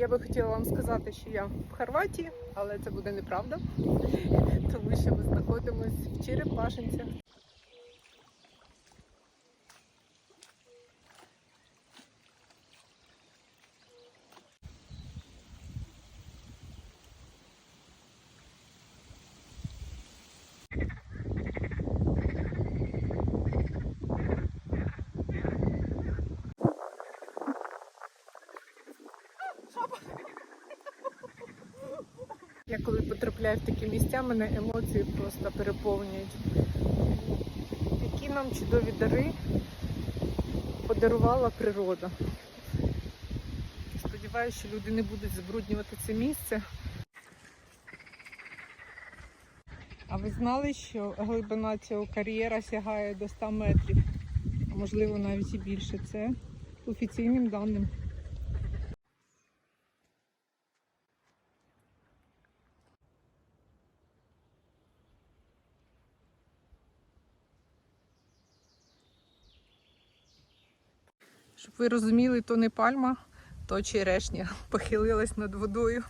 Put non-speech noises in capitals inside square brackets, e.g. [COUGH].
Я би хотіла вам сказати, що я в Хорватії, але це буде неправда, [LAUGHS] тому що ми знаходимося в Черепашинцях. Я коли потрапляю в такі місця, мене емоції просто переповнюють. Які нам чудові дари подарувала природа. Сподіваюся, що люди не будуть забруднювати це місце. А ви знали, що глибина цього кар'єра сягає до 100 метрів, а можливо навіть і більше. Це офіційним даним. Щоб ви розуміли, то не пальма, то черешня [LAUGHS] похилилась над водою.